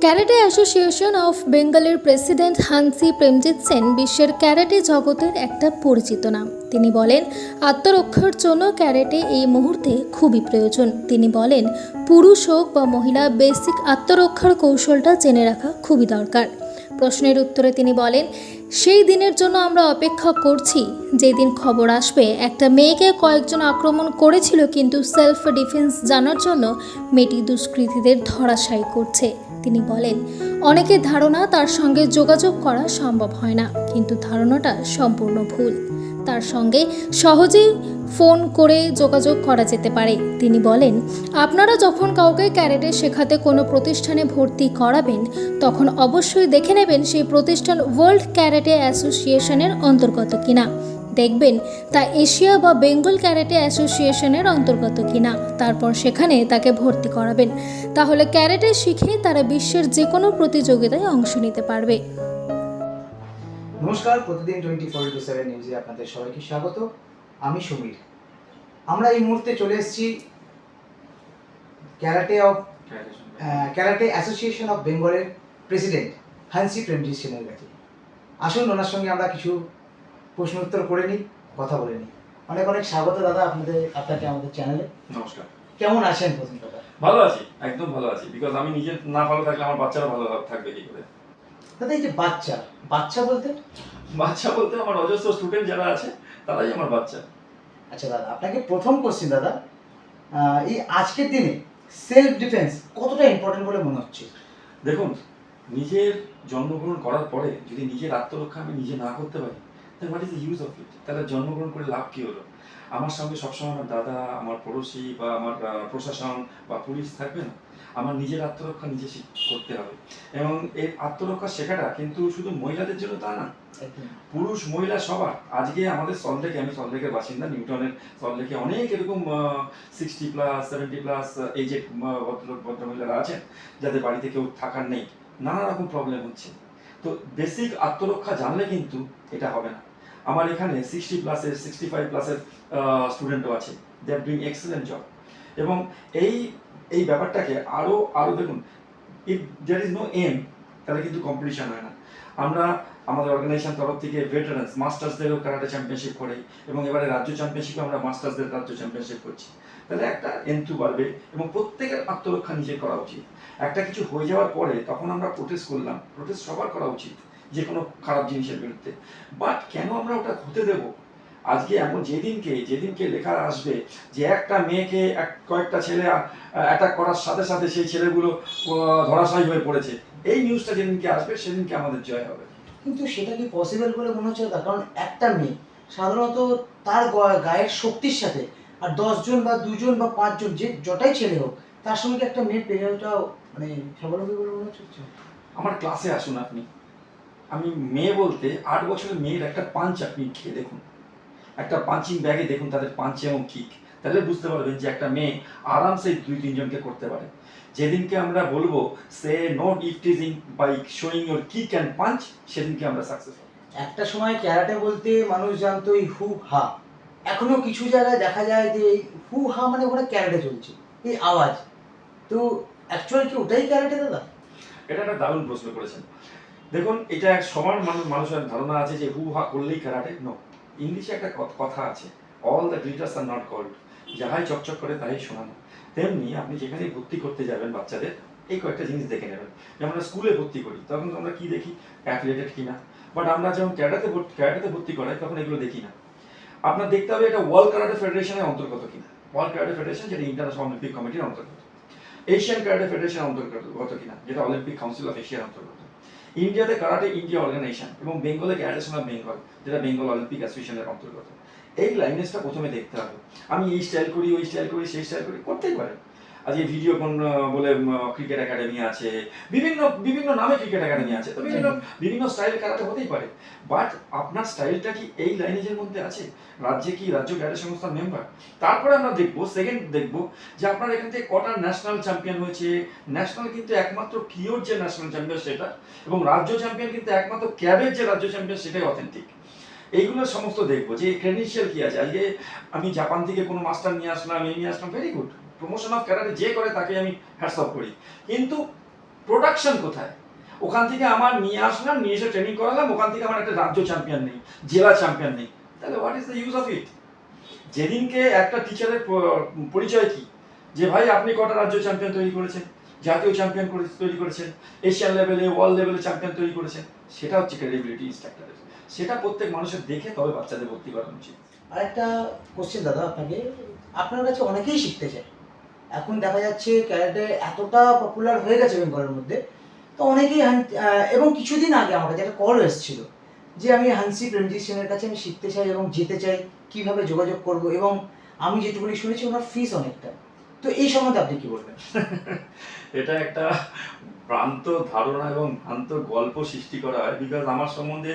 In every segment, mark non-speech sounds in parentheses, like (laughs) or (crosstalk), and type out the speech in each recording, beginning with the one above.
Karate association of বেঙ্গলের president Hansi Premjit Sen বিশ্বের karate জগতের একটা পরিচিত নাম। তিনি বলেন, আত্মরক্ষার জন্য ক্যারাটে এই মুহূর্তে খুবই প্রয়োজন। তিনি বলেন, পুরুষ হোক বা মহিলা, বেসিক আত্মরক্ষার কৌশলটা জেনে রাখা খুবই দরকার। প্রশ্নের উত্তরে তিনি বলেন, সেই দিনের জন্য আমরা অপেক্ষা করছি। যেদিন খবর আসবে, একটা মেয়েকে কয়েকজন আক্রমণ করেছিল কিন্তু সেলফ ডিফেন্স জানার জন্য মেয়েটি দুষ্কৃতীদের ধরাশায়ী করছে। তিনি বলেন, অনেকের ধারণা তার সঙ্গে যোগাযোগ করা সম্ভব হয় না, কিন্তু ধারণাটা সম্পূর্ণ ভুল। তার সঙ্গে সহজেই ফোন করে যোগাযোগ করা যেতে পারে। তিনি বলেন, আপনারা যখন কাউকে ক্যারেটে শেখাতে কোনো প্রতিষ্ঠানে ভর্তি করাবেন, তখন অবশ্যই দেখে নেবেন সেই প্রতিষ্ঠান ওয়ার্ল্ড ক্যারেটে অ্যাসোসিয়েশনের অন্তর্গত কিনা। দেখবেন, তা এশিয়া বা বেঙ্গল ক্যারেটে অ্যাসোসিয়েশনের অন্তর্গত কিনা, তারপর সেখানে তাকে ভর্তি করাবেন। তাহলে ক্যারেটে শিখে তারা বিশ্বের যে কোনো প্রতিযোগিতায় অংশ নিতে পারবে। নমস্কার, প্রতিদিন টোয়েন্টি ফোর ইন্টু সেভেন নিউজে আপনাদের সবাইকে স্বাগত। আমি সমীর। আমরা এই মুহূর্তে চলে এসেছি karate of karate association of বেঙ্গলের প্রেসিডেন্ট হানসি প্রেমজিৎ সেনের কাছে। আসুন, ওনার সঙ্গে আমরা কিছু প্রশ্ন উত্তর করে নিই কথা বলে নিই। অনেক অনেক স্বাগত দাদা আপনাদের আপনাকে আমাদের চ্যানেলে নমস্কার। কেমন আছেন প্রথম কথা ভালো আছি একদম ভালো আছি বিকজ আমি নিজে না ভালো থাকলে আমার বাচ্চারা ভালো থাকবে কি করে? দাদা এই যে বাচ্চা বাচ্চা বলতে? বাচ্চা বলতে আমার অজস্র স্টুডেন্ট যারা আছে তারাই আমার বাচ্চা। আচ্ছা দাদা আপনাকে প্রথম কোশ্চেন দাদা এই আজকের দিনে সেলফ ডিফেন্স কতটা ইম্পর্টেন্ট বলে মনে হচ্ছে? দেখুন নিজের জন্মগ্রহণ করার পরে যদি নিজের আত্মরক্ষা আমি নিজে না করতে পারি তাহলে what is the use of it তাহলে জন্মগ্রহণ করে লাভ কি হলো? আমার সঙ্গে সবসময় আমার দাদা আমার পড়োশি বা আমার প্রশাসন বা পুলিশ থাকবে না। আমার নিজের আত্মরক্ষা নিজে করতে হবে। এবং এই আত্মরক্ষা শেখাটা কিন্তু শুধু মহিলাদের জন্য তা না। পুরুষ মহিলা সবার। আজকে আমাদের সল্টলেকে আমি সল্টলেকের বাসিন্দা নিউটনের সল্টলেকে অনেক এরকম sixty plus seventy plus aged ভদ্রলোক ভদ্রমহিলারা আছেন যাদের বাড়িতে কেউ থাকার নেই। নানা রকম প্রবলেম হচ্ছে। তো বেসিক আত্মরক্ষা জানলে কিন্তু এটা হবে না। আমার এখানে সিক্সটি প্লাসের সিক্সটি ফাইভ প্লাসের স্টুডেন্টও আছে। They are doing excellent job এবং এই এই ব্যাপারটাকে আরও আরও দেখুন if there is no aim তাহলে কিন্তু কম্পিটিশন হয় না। আমরা আমাদের অর্গানাইজেশন তরফ থেকে ভেটারেন্স মাস্টার্সদেরও কারাটে চ্যাম্পিয়নশিপ করে এবং এবারে রাজ্য চ্যাম্পিয়নশিপে আমরা মাস্টার্সদের রাজ্য চ্যাম্পিয়নশিপ করছি। তাহলে একটা এন্থু বাড়বে এবং প্রত্যেকের আত্মরক্ষা নিজে করা উচিত। একটা কিছু হয়ে যাওয়ার পরে তখন আমরা প্রোটেস্ট করলাম। প্রোটেস্ট সবার করা উচিত। যে কোনো খারাপ জিনিসের বিরুদ্ধে। বাট কেন আমরা ওটা হতে দেব? আজকে এমন যেদিনকে যেদিনকে লেখা আসবে যে একটা মেয়েকে এক কয়েকটা ছেলে অ্যাটাক করার সাথে সাথে সেই ছেলেগুলো ধরাশায়ী হয়ে পড়েছে। এই নিউজটা যেদিনকে আসবে সেদিনকে আমাদের জয় হবে। কিন্তু সেটা কি পসিবল বলে মনে হচ্ছে? কারণ একটা মেয়ে সাধারণত তার গায়ের শক্তির সাথে আর দশজন বা দুজন বা পাঁচজন যে যটাই ছেলে হোক তার সঙ্গে একটা মেয়ের যাওয়াটাও মানে স্বাবলম্বী বলে মনে হচ্ছে? আমার ক্লাসে আসুন আপনি। আমি মেয়ে বলতে আট বছরের মেয়ের একটা পাঞ্চ আপনি খেয়ে দেখুন। একটা পাঞ্চিং ব্যাগে দেখুন তাদের পাঞ্চ এবং কিক তাহলে বুঝতে পারবেন যে একটা মেয়ে আরামসে দুই তিনজনকে করতে পারে। যেদিনকে আমরা বলব say not eve teasing by showing your kick and punch সেদিনকে আমরা সাকসেস একটা সময় ক্যারাটে বলতে মানুষ জানতো এই হু হা এখনও কিছু জায়গায় দেখা যায় যে এই হু হা মানে ওখানে ক্যারাটে চলছে এই আওয়াজ। তো অ্যাকচুয়াল কি ওটাই ক্যারাটে দাদা? এটা একটা দারুণ প্রশ্ন করেছেন। দেখুন, এটা এক সবার মানুষ মানুষের ধারণা আছে যে হু হা করলেই কারাটে। নো ইংলিশে একটা কথা আছে all the glitters are not gold যাহাই চকচক করে তাই শোনানো তেমনি আপনি যেখানেই ভর্তি করতে যাবেন বাচ্চাদের, এই কয়েকটা জিনিস দেখে নেবেন। যেমন আমরা স্কুলে ভর্তি করি, তখন আমরা কি দেখি? অ্যাফিলেটেড কিনা? বাট আমরা যখন ক্যারাটাতে ভর্তি ক্যারাটাতে ভর্তি করাই, তখন এগুলো দেখি না। আপনার দেখতে হবে এটা ওয়ার্ল্ড ক্যারাটে ফেডারেশনের অন্তর্গত কিনা? ওয়ার্ল্ড ক্যারাটে ফেডারেশন যেটা ইন্টারন্যাশনাল অলিম্পিক কমিটির অন্তর্গত। এশিয়ান ক্যারাটে ফেডারেশন অন্তর্গত কিনা? যেটা অলিম্পিক কাউন্সিল অফ এশিয়ার অন্তর্গত। ইন্ডিয়াতে কারাটে ইন্ডিয়া অর্গানাইজেশন এবং বেঙ্গলে ক্যারাটেশন অফ বেঙ্গল, যেটা বেঙ্গল অলিম্পিক অ্যাসোসিয়েশনের অন্তর্গত। এই লাইনেসটা প্রথমে দেখতে হবে। আমি এই স্টাইল করি, ওই স্টাইল করি, সেই স্টাইল করি, করতেই পারে। আজকে ভিডিও কোন বলে ক্রিকেট একাডেমি আছে, বিভিন্ন বিভিন্ন নামে ক্রিকেট একাডেমি আছে, তো বিভিন্ন বিভিন্ন স্টাইল কারাটে হতেই পারে। বাট আপনার স্টাইলটা কি এই লাইনেজের মধ্যে আছে? রাজ্যে কি রাজ্য ক্যারাটে সংস্থার মেম্বার তারপরে আমরা দেখব সেকেন্ড দেখব, যে আপনার এখান থেকে কটা ন্যাশনাল চ্যাম্পিয়ন হয়েছে। ন্যাশনাল কিন্তু একমাত্র কিওর যে ন্যাশনাল চ্যাম্পিয়ন সেটা, এবং রাজ্য চ্যাম্পিয়ন কিন্তু একমাত্র ক্যাবের যে রাজ্য চ্যাম্পিয়ন সেটাই অথেন্টিক এইগুলো সমস্ত দেখব, যে ক্রেডেন্সিয়াল কি আছে? আজকে আমি জাপান থেকে কোনো মাস্টার নিয়ে আসলাম এই নিয়ে আসলাম very good promotion of karate যে করে, তাকে আমি হ্যাটস অফ করি। কিন্তু প্রোডাকশন কোথায়? ওখান থেকে আমার নিয়ে আসলাম, নিয়ে এসে ট্রেনিং করালাম, ওখান থেকে আমার একটা রাজ্য চ্যাম্পিয়ন নেই, জেলা চ্যাম্পিয়ন নেই। তাহলে what is the use of it যেদিনকে একটা টিচারের পরিচয় কি? যে ভাই, আপনি কটা রাজ্য চ্যাম্পিয়ন তৈরি করেছেন? জাতীয় চ্যাম্পিয়ন তৈরি করেছেন? এশিয়ান লেভেলে ওয়ার্ল্ড লেভেলে চ্যাম্পিয়ন তৈরি করেছেন? সেটা হচ্ছে ক্রেডিবিলিটি ইনস্ট্রাক্টরের সেটা প্রত্যেক মানুষের দেখে তবে বাচ্চাদের ভর্তি করানো উচিত। আর একটা কোশ্চেন দাদা আপনাকে। আপনার কাছে অনেকেই শিখতে চায়। এখন দেখা যাচ্ছে ক্যারেটে এতটা পপুলার হয়ে গেছে বেঙ্গলের মধ্যে, তো অনেকেই এবং কিছুদিন আগে আমার কাছে একটা কল এসেছিল যে আমি হানসি প্রেমজিৎ সেনের কাছে আমি শিখতে চাই এবং যেতে চাই, কীভাবে যোগাযোগ করব এবং আমি যেটুকুনি শুনেছি ওনার ফিস অনেকটা। তো এই সম্বন্ধে আপনি কি বলবেন? (laughs) এটা একটা ভ্রান্ত ধারণা এবং ভ্রান্ত গল্প সৃষ্টি করা হয় বিকজ আমার সম্বন্ধে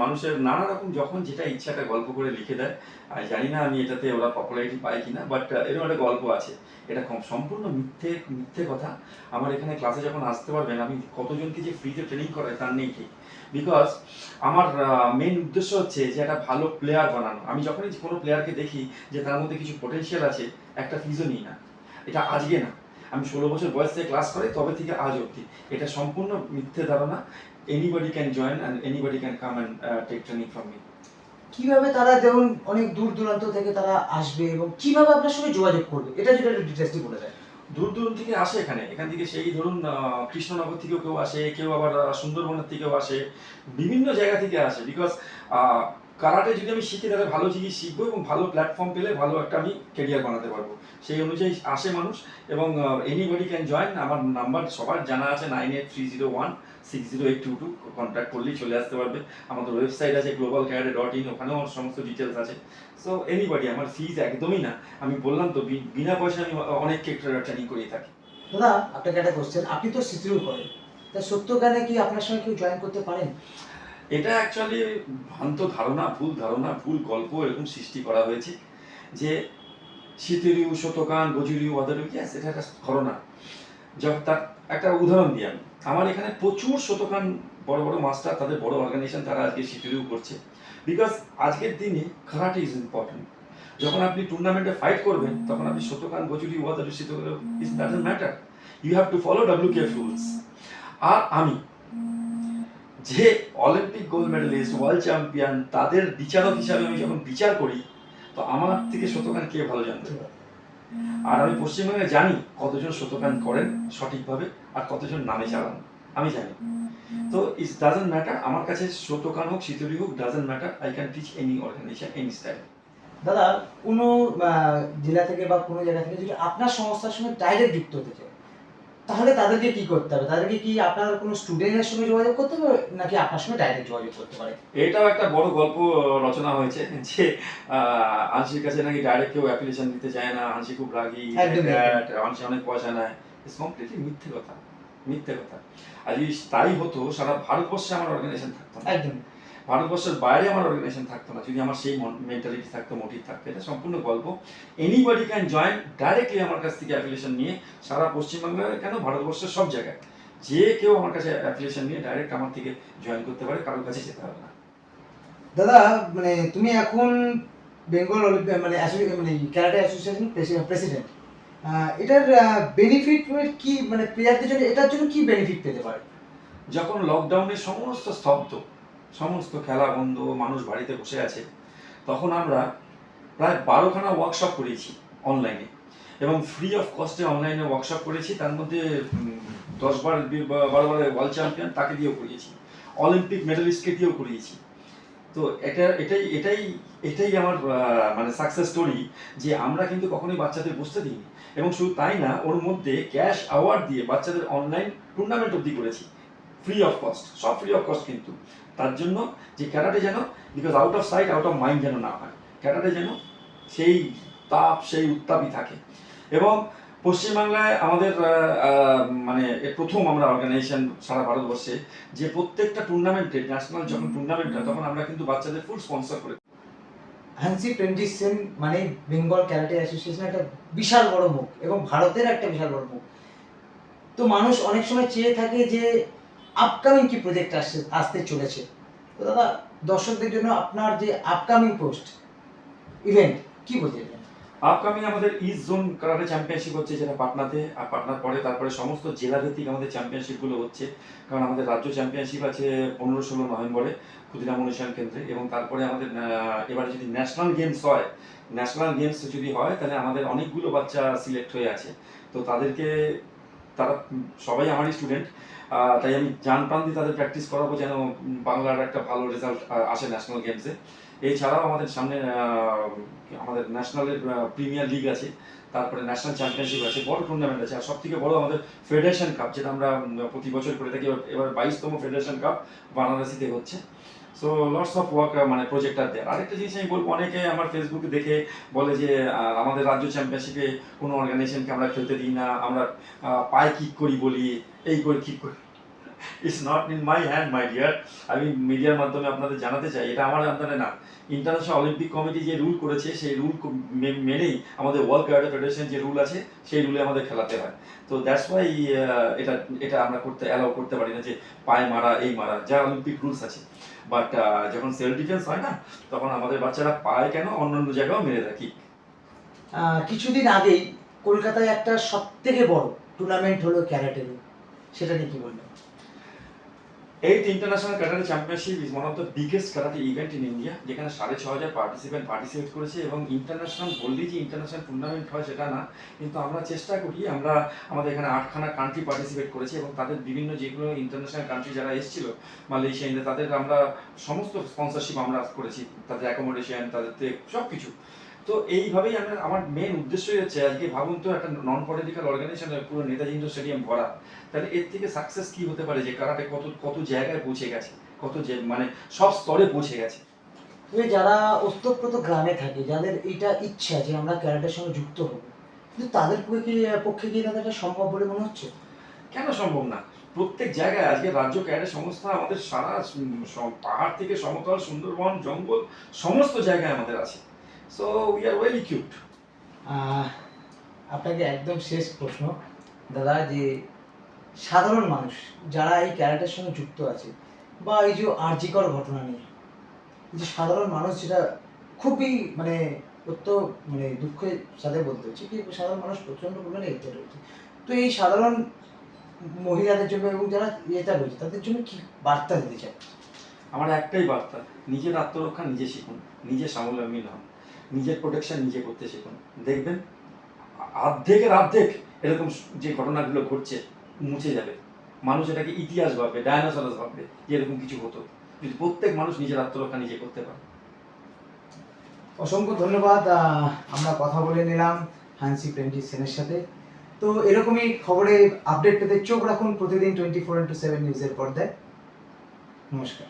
মানুষের নানা রকম যখন যেটা ইচ্ছা একটা গল্প করে লিখে দেয় আর জানি না আমি এটাতে ওরা পপুলারিটি পায় কিনা বাট এরকম একটা গল্প আছে। এটা সম্পূর্ণ মিথ্যে মিথ্যে কথা। আমার এখানে ক্লাসে যখন আসতে পারবেন, আমি কতজনকে যে ফ্রিতে ট্রেনিং করাই তার নেই ঠিক। বিকজ আমার মেন উদ্দেশ্য হচ্ছে যে একটা ভালো প্লেয়ার বানানো। আমি যখনই কোনো প্লেয়ারকে দেখি যে তার মধ্যে কিছু পোটেনশিয়াল আছে, একটা ফিজও নিই না। এটা আজকে না। আমি ষোলো বছর বয়স থেকে ক্লাস করি তবে থেকে আজ অবধি। এটা সম্পূর্ণ মিথ্যে ধারণা। Anybody can join and anybody can come and take training from me কীভাবে তারা যেমন অনেক দূর দূরান্ত থেকে তারা আসবে এবং কীভাবে আপনার সঙ্গে যোগাযোগ করবে? এটা যদি একটু ডিটেলসলি বলে দেয় দূর দূর থেকে আসে এখানে। এখান থেকে সেই ধরুন কৃষ্ণনগর থেকেও কেউ আসে কেউ আবার সুন্দরবনের থেকেও আসে বিভিন্ন জায়গা থেকে আসে। বিকজ কারাটে যদি আমি শিখি, তাহলে ভালো জিনিস শিখব এবং ভালো প্ল্যাটফর্ম পেলে ভালো একটা আমি কেরিয়ার বানাতে পারব। সেই অনুযায়ী আসে মানুষ এবং এনিবডি ক্যান জয়েন আমার নাম্বার সবার জানা আছে nine eight three zero one six zero eight two two contact করলেই চলে আসতে পারবে। আমাদের ওয়েবসাইট আছে গ্লোবাল ক্যারাটে ডট ইন ওখানেও আমার সমস্ত ডিটেলস আছে। সো এনিবডি আমার ফিজ একদমই না। আমি বললাম তো বিনা পয়সা আমি অনেককে ট্রেনিং করিয়ে থাকি। দাদা, আপনাকে একটা কোশ্চেন আপনি তো সিসিও করেন। তা সত্য জ্ঞানে কি আপনার সঙ্গে কেউ জয়েন করতে পারেন? এটা অ্যাকচুয়ালি ভ্রান্ত ধারণা, ভুল ধারণা, ভুল গল্প এরকম সৃষ্টি করা হয়েছে যে শীতেরিউ শতকান গজুরিউ অদারিউ ইয়াস এটা একটা ঘটনা যখন তার একটা উদাহরণ দিই আমি। আমার এখানে প্রচুর শতকান বড় বড় মাস্টার তাদের বড় অর্গানাইজেশন তারা আজকে শীতেরিউ করছে। বিকজ আজকের দিনে কারাটে ইজ ইম্পর্টেন্ট যখন আপনি টুর্নামেন্টে ফাইট করবেন, তখন আপনি Shotokan Gojuryu Wadoryu Shitoryu is matter you have to follow W K rules আর আমি যে Olympic gold medalist world champion তাদের বিচারক হিসাবে আমি যখন বিচার করি, তো আমার থেকে শতকান কে ভালো জানতে পারে? আর আমি পশ্চিমবঙ্গে জানি কতজন শতকান করেন সঠিকভাবে আর কতজন নামে চালান, আমি জানি। তো ইস ডাজেন্ট ম্যাটার আমার কাছে শতকান হোক শীতলি হোক doesn't matter I can teach any organisation any style দাদা, কোনো জেলা থেকে বা কোনো জায়গা থেকে যদি আপনার সংস্থার সঙ্গে ডাইরেক্ট যুক্ত হতে চায় তাহলে তাদেরকে কি করতে হবে? তাদেরকে কি আপনার কোনো স্টুডেন্টের সঙ্গে যোগাযোগ করতে হবে নাকি আপনার সঙ্গে ডাইরেক্ট যোগাযোগ করতে পারে? এটাও একটা বড় গল্প রচনা হয়েছে যে আংশির কাছে নাকি ডাইরেক্ট কেউ অ্যাপ্লিকেশন দিতে চায় না আংশি খুব রাগি আংশি অনেক পয়সা নেয়। ইটস কমপ্লিটলি মিথ্যে কথা মিথ্যে কথা। আর যদি তাই হতো সারা ভারতবর্ষে আমার অর্গানাইজেশন থাকতো একদম। ভারতবর্ষের বাইরে আমার অর্গানাইজেশন থাকতো না যদি আমার সেই মেন্টালিটি থাকতো মোটিভ থাকতো এটা সম্পূর্ণ গল্প। এনিবডি ক্যান জয়েন ডাইরেক্টলি আমার কাছ থেকে অ্যাফিলিয়েশন নিয়ে সারা পশ্চিমবাংলায় কেন ভারতবর্ষের সব জায়গায়। যে কেউ আমার কাছে অ্যাফিলিয়েশন নিয়ে ডাইরেক্ট আমার থেকে জয়েন করতে পারে কারোর কাছে যেতে হবে না। দাদা মানে তুমি এখন বেঙ্গল অলিম্পিক মানে মানে ক্যারাটে অ্যাসোসিয়েশন প্রেসিডেন্ট এটার বেনিফিট কি মানে প্লেয়ারদের জন্য এটার জন্য কি বেনিফিট পেতে পারে? যখন লকডাউনে সমস্ত স্তব্ধ সমস্ত খেলা বন্ধ মানুষ বাড়িতে বসে আছে। তখন আমরা প্রায় বারোখানা ওয়ার্কশপ করিয়েছি অনলাইনে এবং ফ্রি অফ কস্টে অনলাইনে ওয়ার্কশপ করেছি। তার মধ্যে উম, দশ বার বি- বারো বারে ওয়ার্ল্ড চ্যাম্পিয়ন তাকে দিয়েও করিয়েছি। অলিম্পিক মেডেলিস্টকে দিয়েও করিয়েছি। তো এটা এটাই এটাই এটাই আমার মানে সাকসেস স্টোরি যে আমরা কিন্তু কখনোই বাচ্চাদের বুঝতে দিইনি। এবং শুধু তাই না ওর মধ্যে ক্যাশ অ্যাওয়ার্ড দিয়ে বাচ্চাদের অনলাইন টুর্নামেন্ট অবধি করেছি। ফ্রি অফ কস্ট সব ফ্রি অফ কস্ট কিন্তু। তার জন্য যে ক্যারাটে যেন because out of sight out of mind যেন না হয় ক্যারাটে যেন সেই তাপ সেই উত্তাপই থাকে। এবং পশ্চিমবাংলায় আমাদের মানে প্রথম আমরা অর্গানাইজেশন সারা ভারতবর্ষে যে প্রত্যেকটা টুর্নামেন্টে ন্যাশনাল যখন টুর্নামেন্ট হয় তখন আমরা কিন্তু বাচ্চাদের ফুল স্পন্সর করে হানসি প্রেমজিৎ সেন মানে বেঙ্গল ক্যারাটে অ্যাসোসিয়েশন একটা বিশাল বড় মুখ এবং ভারতের একটা বিশাল বড় মুখ। তো মানুষ অনেক সময় চেয়ে থাকে যে আপকামিং কি প্রজেক্ট আসছে, আসতে চলেছে? তো দাদা, দর্শকদের জন্য আপনার যে আপকামিং পোস্ট ইভেন্ট কি বলতে আপকামিং আমাদের ইস্ট জোন কারাটে চ্যাম্পিয়নশিপ হচ্ছে যেটা পাটনাতে, আর পাটনার পরে তারপরে সমস্ত জেলা ভিত্তিক আমাদের চ্যাম্পিয়নশিপগুলো হচ্ছে। কারণ আমাদের রাজ্য চ্যাম্পিয়নশিপ আছে পনেরো ষোলো নভেম্বরে ক্ষুদিরাম অনুষ্ঠান কেন্দ্রে এবং তারপরে আমাদের এবারে যদি ন্যাশনাল গেমস হয় ন্যাশনাল গেমস যদি হয়, তাহলে আমাদের অনেকগুলো বাচ্চা সিলেক্ট হয়ে আছে। তো তাদেরকে, তারা সবাই আমারই স্টুডেন্ট তাই আমি জান প্রাণ দিয়ে তাদের প্র্যাকটিস করাবো যেন বাংলার একটা ভালো রেজাল্ট আসে ন্যাশনাল গেমসে এছাড়াও আমাদের সামনে আমাদের ন্যাশনালের প্রিমিয়ার লিগ আছে, তারপরে ন্যাশনাল চ্যাম্পিয়নশিপ আছে, বড় টুর্নামেন্ট আছে, আর সব থেকে বড় আমাদের ফেডারেশন কাপ যেটা আমরা প্রতি বছর করে থাকি, এবার- বাইশতম ফেডারেশন কাপ বারাণসীতে হচ্ছে। সো লটস অফ ওয়ার্ক মানে প্রজেক্ট আর দেয়ার আরেকটা জিনিস আমি বলব, অনেকে আমার ফেসবুকে দেখে বলে যে আমাদের রাজ্য চ্যাম্পিয়নশিপে কোনো অর্গানাইজেশনকে আমরা খেলতে দিই না, আমরা পায়ে কিক করি বলি, এই করে কিক করি। It's not in my hand my dear আমি মিডিয়ার মাধ্যমে আপনাদের জানাতে চাই, এটা আমার আন্দারে না। ইন্টারন্যাশনাল অলিম্পিক কমিটি যে রুল করেছে, সেই রুল মেনেই আমাদের ওয়ার্ল্ড ক্যারাটে ফেডারেশন যে রুল আছে, সেই রুলে আমাদের খেলাতে হয়। তো দ্যাটস ওয়াই এটা এটা আমরা করতে অ্যালাউ করতে পারি না যে পায়ে মারা, এই মারা, যা অলিম্পিক রুলস আছে। বাট যখন সেলফ ডিফেন্স হয় না, তখন আমাদের বাচ্চারা পায় কেন? অন্য অন্য জায়গাও মেরে কিক কিছুদিন আগেই কলকাতায় একটা সব থেকে বড় টুর্নামেন্ট হলো ক্যারাটের সেটা নিয়ে কি বলবেন? Eight international karate championship is one of the biggest karate event in India যেখানে সাড়ে ছ হাজার পার্টিসিপেন্ট পার্টিসিপেট করেছে এবং ইন্টারন্যাশনাল বললেই যে ইন্টারন্যাশনাল টুর্নামেন্ট হয় সেটা না, কিন্তু আমরা চেষ্টা করি, আমরা আমাদের এখানে আটখানা কান্ট্রি পার্টিসিপেট করেছি এবং তাদের বিভিন্ন যেগুলো ইন্টারন্যাশনাল কান্ট্রি যারা এসেছিল, মালয়েশিয়া, ইন্ডিয়া, তাদের আমরা সমস্ত স্পন্সরশিপ আমরা করেছি, তাদের অ্যাকোমোডেশন তাদের সব কিছু তো এইভাবেই আমরা আমার মেন উদ্দেশ্যই হচ্ছে আজকে ভাবুন তো একটা নন পলিটিক্যাল অর্গানাইজেশনের পুরো নেতাজি ইন্ডোর স্টেডিয়াম ভরা তাহলে এর থেকে সাকসেস কি হতে পারে? যে কারাটে কত কত জায়গায় পৌঁছে গেছে? কত যে মানে সব স্তরে পৌঁছে গেছে। তবে যারা ওস্তপ্রত গ্রামে থাকে যাদের এটা ইচ্ছা যে আমরা ক্যারাটের সঙ্গে যুক্ত হব কিন্তু তাদের পক্ষে কি পক্ষে কি তাদের এটা সম্ভব বলে মনে হচ্ছে? কেন সম্ভব না? প্রত্যেক জায়গায় আজকে রাজ্য ক্যাডে সংস্থা আমাদের সারা পাহাড় থেকে সমতল সুন্দরবন জঙ্গল সমস্ত জায়গায় আমাদের আছে। So we are well equipped আপনাকে একদম শেষ প্রশ্ন। দাদা যে সাধারণ মানুষ যারা এই ক্যারাটের সঙ্গে যুক্ত আছে বা এই যে আর্জিকর ঘটনা নিয়ে এই যে সাধারণ মানুষ যেটা খুবই মানে অত্য মানে দুঃখের সাথে বলতে হচ্ছে কি সাধারণ মানুষ প্রচণ্ড পরিমাণে এতে রয়েছে তো এই সাধারণ মহিলাদের জন্য এবং যারা এটা রয়েছে তাদের জন্য কি বার্তা দিতে চায় আমার একটাই বার্তা নিজের আত্মরক্ষা নিজে শিখুন নিজে স্বাবলম্বী হন নিজের প্রোটেকশন নিজে করতে শিখুন। দেখবেন অর্ধেকের আর্ধেক এরকম যে ঘটনাগুলো ঘটছে, মুছে যাবে। মানুষ এটাকে ইতিহাস ভাববে ডায়নোসরাস ভাববে যে এরকম কিছু হতো। যদি প্রত্যেক মানুষ নিজের আত্মরক্ষা নিজে করতে পারে। অসংখ্য ধন্যবাদ আমরা কথা বলে নিলাম হানসি প্রেমজি সেনের সাথে। তো এরকমই খবরে আপডেট পেতে চোখ রাখুন প্রতিদিন টোয়েন্টি ফোর ইন্টু সেভেন নিউজের পর্দায়। নমস্কার।